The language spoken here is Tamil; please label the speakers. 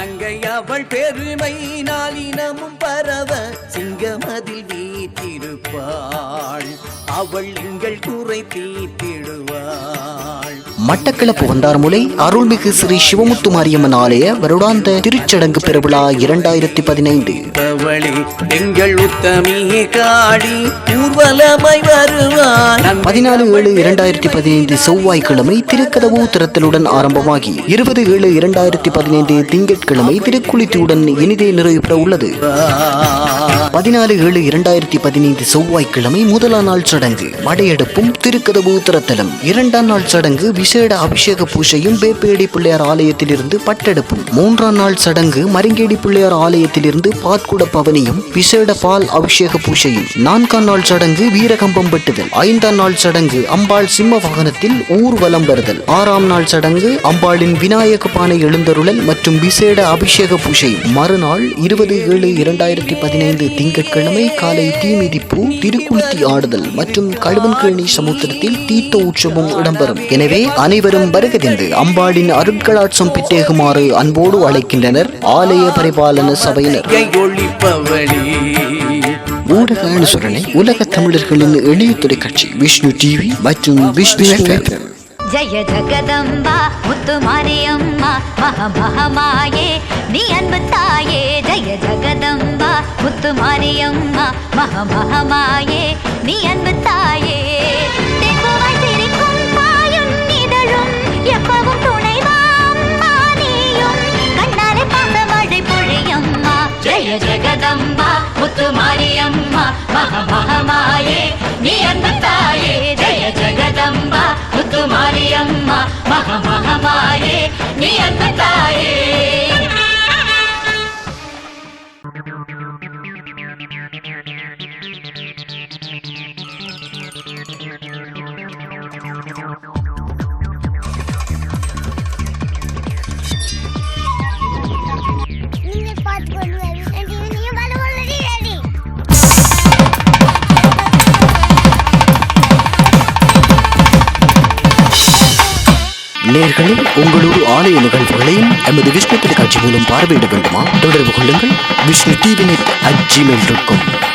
Speaker 1: அங்கை அவள் பெருமை நாளினமும் பரவ சிங்கமதில் வீட்டிருப்பாள் அவள் எங்கள் குறை தீர்த்திடுவாள்.
Speaker 2: மட்டக்களப்பு வந்தார்முலை அருள்மிகு ஸ்ரீ சிவமுத்து மாரியம்மன் ஆலய வருடாந்த திருச்சடங்கு பெருவிழா இரண்டாயிரத்தி பதினைந்து.
Speaker 1: பவளி எங்கள் உத்தமியே காடி ஊர்வலமாய் வருவாள்
Speaker 2: பதினாலு ஏழு இரண்டாயிரத்தி பதினைந்து செவ்வாய்க்கிழமை திருக்கதவு திறத்தலுடன் ஆரம்பமாகி இருபது ஏழு இரண்டாயிரத்தி பதினைந்து திங்கட்கிழமை திருக்குளித்தியுடன் இனிதே நிறைவு பெற உள்ளது. பதினாலு ஏழு இரண்டாயிரத்தி பதினைந்து செவ்வாய்க்கிழமை முதலாம் நாள் சடங்கு மடையெடுப்பும் திருக்கதவு திறத்தலும். இரண்டாம் நாள் சடங்கு விசேட அபிஷேக பூஜையும் பேப்பேடி பிள்ளையார் ஆலயத்திலிருந்து பட்டெடுப்பும். மூன்றாம் நாள் சடங்கு மருங்கேடி பிள்ளையார் ஆலயத்திலிருந்து பாத்குட பவனியும் விசேட பால் அபிஷேக பூஜையும். நான்காம் நாள் சடங்கு வீரகம்பம் வெட்டுதல். ஐந்தாம் நாள் சடங்கு அம்பாள் சிம்ம வாகனத்தில் ஊர்வலம் வருதல். ஆறாம் நாள் சடங்கு அம்பாளின் விநாயக பானை எழுந்தருளல் மற்றும் விசேட அபிஷேக பூஜை. மறுநாள் இருபது ஏழு இரண்டாயிரத்தி பதினைந்து திங்கட்கிழமை காலை தீமிதிப்பு திருக்குளுத்தி ஆடுதல் மற்றும் கழுவன்கேணி சமுத்திரத்தில் தீர்த்த உற்சவம் இடம்பெறும். எனவே அனைவரும் வருகதென்று அம்பாளின் அருட்களாட்சம் பெற்றேகுமாறு அன்போடு அழைக்கின்றனர் ஆலய பரிபாலன சபையினர். ஊடக அனுசரணை உலக தமிழர்களின் எளிய தொலைக்காட்சி விஷ்ணு டிவி மற்றும் விஷ்ணு
Speaker 3: ஜய ஜகதம்பா முத்து மாரியம்மா மக மகமாயே நீ அன்பு தாயே. ஜய ஜகதம்பா முத்து மாரியம்மா மக மகமாயே நீ அன்பு தாயே. ஜகதம்பா முத்து மாரியம்மா மக மகமாயே நீ அன்பு தாயே ஜய ஜகதம்பா முத்து மாரியம்மா
Speaker 2: நேர்களே உங்களோடு ஆலய நிகழ்வுகளையும் எமது விஷ்ணு தொலைக்காட்சி மூலம் பார்வையிட வேண்டுமா? தொடர்பு கொள்ளுங்கள். Vishnu TV net at Gmail dot com